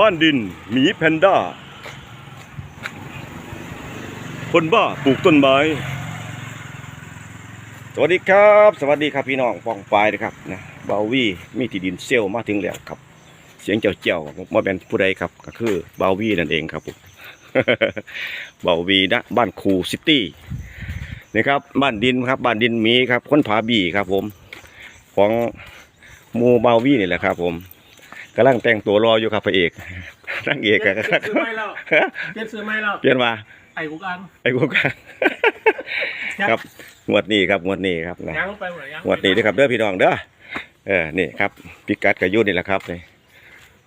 บ้านดิน หมีแพนด้า คนบ้าปลูกต้นไม้ สวัสดีครับ สวัสดีครับพี่น้องปองปายนะครับนะบาวีมีที่ดินเซลมาถึงแล้วครับ เสียงเจ้าเจ้ามาเป็นผู้ใดครับ ก็คือบาวีนั่นเองครับผมบาวีนะบ้านคูซิตี้นะครับบ้านดินครับบ้านดินหมีครับคนผาบีครับผม ของหมูบาวีนี่แหละครับผม กำลังแต่งตัวรออยู่ครับพระเอกนางเอกเปลี่อะยนซื้อไม่แล้วเปลี่ยนซื้อไม่แล้วเปลี่ยนมาไอ้กุกอังไอ้พวกกันครับงวดนี้ครับงวดนี้ครับนะยังไปหมดยังงวดนี้นะครับเด้อพี่น้องเด้อเออนี่ครับพิกัดกระยุนี่แหละครับนี่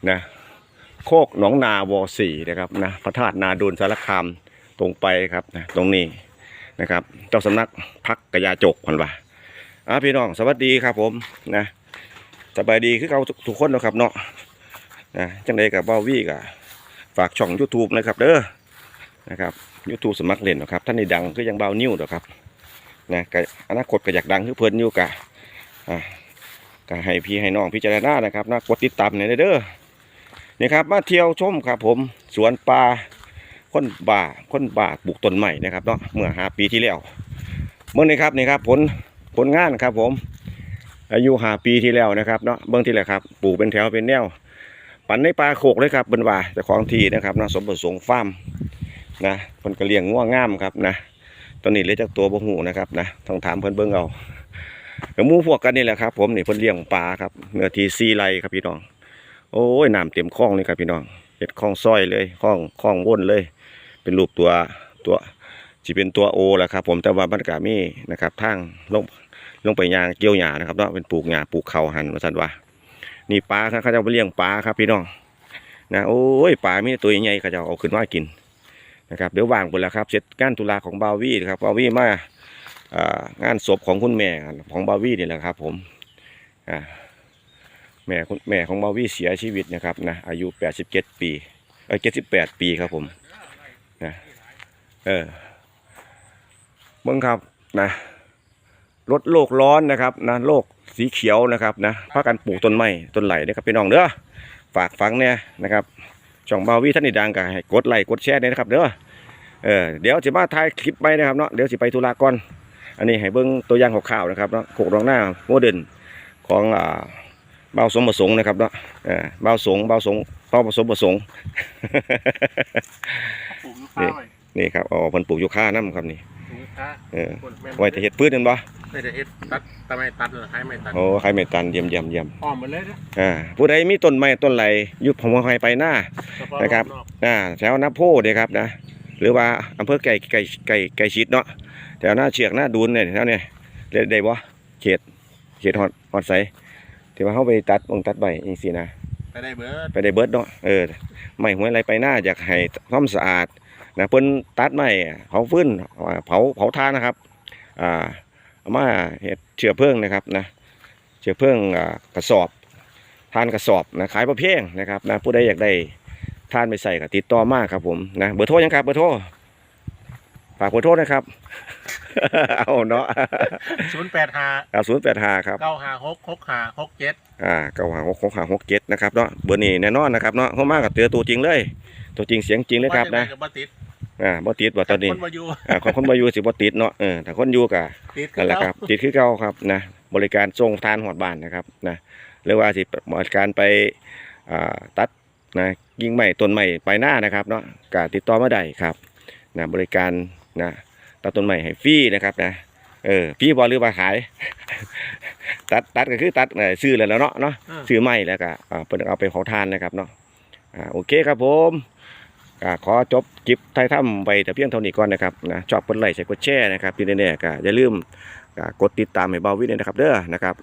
นะโคกหนองนาวอสี่นะครับนะพระธาตุนาดูนสารคามตรงไปครับนะตรงนี้นะครับ เจ้าสำนักพักกระยาจกพันว่าอะพี่น้องสวัสดีครับผมนะ สบายดีคือเขาทุกคนนะครับเนาะนะจังใดกับเบ้าวี่กับฝากช่อง YouTube นะครับเด้อนะครับ YouTube สมัครเล่นนะครับท่านนี่ดังคือยังเบานิ้วนะครับนะก็อนาคตก็อยากดังคือเพิ่นอยู่กะอ่าก็ให้พี่ให้น้องพิจารณานะครับนะกดติดตามเนี่ยเด้อนี่ครับมาเที่ยวชมครับผมสวนป่าค้นบ่าค้นบ่าปลูกต้นใหม่นะครับเนาะเมื่อหาปีที่แล้วเมื่อนี้ครับนี่ครับผลผลงานครับผม อายุหาปีที่แล้วนะครับเนาะเบื้องที่แหละครับปลูกเป็นแถวเป็นแนว ปันในปลาโขกเลยครับเบนว่าเจ้าของทีนะครับนะสมประสงค์ฟาร์มนะเพิ่นก็เลียงง่วงงามครับนะตอนนี้เลยจากตัวบ่หูนะครับนะต้องถามเพิ่อนเบิ่งเอากับหมู่พวกกันนี่แหละครับ ผมนี่เพิ่นเลี้ยงปลาครับเนื้อทีซีไรครับพี่น้อง โอ้ยน้ำเต็มคลองเลยครับพี่น้องเฮ็ดคลองซอยเลยคลองคลองวนเลย เป็นรูปตัวตัว สิเป็นตัวโอแหละครับ ผมแต่ว่ามันก็มีนะครับทางลงลงไปยางเกี่ยวหญ้านะครับเนาะเป็นปลูกหญ้าปลูกเขาหันว่าซั่นว่านี่ปลาครับเขาจะเอาไปเลี้ยงปลาครับพี่น้องนะโอ้ยปลามีแต่ตัวใหญ่เขาจะเอาขึ้นมากินนะครับเดี๋ยววางไปแล้วครับเสร็จงานตุลาของบาวีนครับบาวีมาอ่างานศพของคุณแม่ของบาวีนี่แหละครับ ผมอ่าแม่คุณแม่ของบาวีเสียชีวิตนะครับนะอายุ 87 ปีเออ78 ปีครับผมนะเออ บิ่งครับนะลดโลกร้อนนะครับนะโลกสีเขียวนะครับนะพากันปลูกต้นไม้ต้นไหลนะครับพี่น้องเด้อฝากฟังเนี่ยนะครับช่องบาวีท่านนี่ดังก็ให้กดไลค์กดแชร์ด้วยนะครับเด้อเออเดี๋ยวจะมาถ่ายคลิปไปนะครับเนาะเดี๋ยวจะไปธุระก่อน อันนี้ให้เบิ่งตัวอย่างข่าวๆนะครับเนาะโขกรองหน้าโมเดิร์นของอ่าเบาสมประสงค์นะครับเนาะเออเบาสงเบาสงเบาผสมประสงค์ปลูกยูคาไว้นี่ครับอ๋อเพิ่นปลูกยูคาน้ำครับนี่ปลูกยูคา เออคนแม่นไว้แต่เฮ็ดพืชนั่นบ่ไม่ได้เฮ็ดตัดทำไมตัดเลยใครไม่ตัดโอ้ใครไม่ตันเยี่ยมเยี่ยมเยี่ยมอ้อมหมดเลยนะอ่าผู้ใดมีต้นไม้ต้นไหลยุบผมให้ไปหน้าเฉพาะนะครับนอกอ่าแถวนาโพเนี่ยครับนะหรือว่าอำเภอไก่ไก่ไก่ไก่ชิดเนาะแถวหน้าเชียกหน้าดูนเนี่ยแถวเนี่ยเรียกได้บ่เขตเขตฮอดฮอดใสที่ว่าเขาไปตัดองตัดใบจังซี่นะไปได้เบิร์ดไปได้เบิดเนาะเออไม่หวยอะไรไปหน้าอยากให้ความสะอาด นะเพิ่นตัดไม้เผาฟืนเผาเผาทานนะครับอ่าเอามาเฮ็ดเชื้อเพลิงนะครับนะเชื้อเพลิงอ่ากระสอบทานกระสอบนะขายประเภทนะครับนะผู้ใดอยากได้ทานไปใส่ก็ติดต่อมาครับผมนะเบอร์โทรยังครับเบอร์โทรฝากเบอร์โทรนะครับ เอาเนาะศูนย์แปดห้าเอาศูนย์แปดห้าครับเก้าห้าหกหกห้าหกเจ็ดอ่าเก้าหาหกหกหาหกเจ็ดนะครับเนาะเบอร์นี้แน่นอนนะครับเนาะเข้ามากับเจอตัวจริงเลย ตัวจริงเสียงจริงเลยครับนะว่าจบ่ติด อ่าบ่ติดบ่ตอนนี้คนมาอยู่อ่าของคนบ่อยู่สิบ่ติดเนาะเออแต่คนอยู่ก็ติดนั่นแหละครับ ติดคือเก่าครับนะบริการส่งทานหอดบ้านนะครับนะหรือว่าสิบริการไปอ่าตัดนะกิ่งใหม่ต้นใหม่ไปหน้านะครับเนาะก็ติดต่อมาได้ครับนะบริการนะตัดต้นใหม่ให้ฟรีนะครับนะเออฟรีบ่หรือว่าขาย ตัดตัดก็คือตัดเอ่อซื้อแล้วเนาะเนาะเออซื้อไม้แล้วก็อ่าเพิ่นเอาไปเผาทานนะครับเนาะอ่าโอเคครับผม ก็ขอจบคลิปไทยถ้ำไปแต่เพียงเท่านี้ก่อนนะครับนะชอบกดไลค์ใช้กดแชร์นะครับที่แน่ๆก็อย่าลืมก็กดติดตามให้เบาวิด้วยนะครับเด้อนะครับ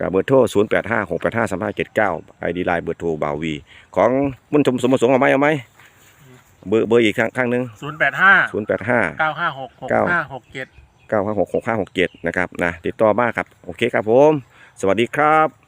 กับเบอร์โทร 0 8 5 6 8 5 3 5 7 9ไอดีไลน์เบอร์โทรเบาวี ของมุนชมสมประสงค์เอาไหมเอาไหมเบอร์เบอร์อีกครั้งครั้งหนึ่งศูนย์แปดห้า0 8 5เก้าห้าหกหกห้าหกเจ็ด9 5 6 6 5 6 7 นะครับนะติดต่อมาครับ โอเคครับผม สวัสดีครับ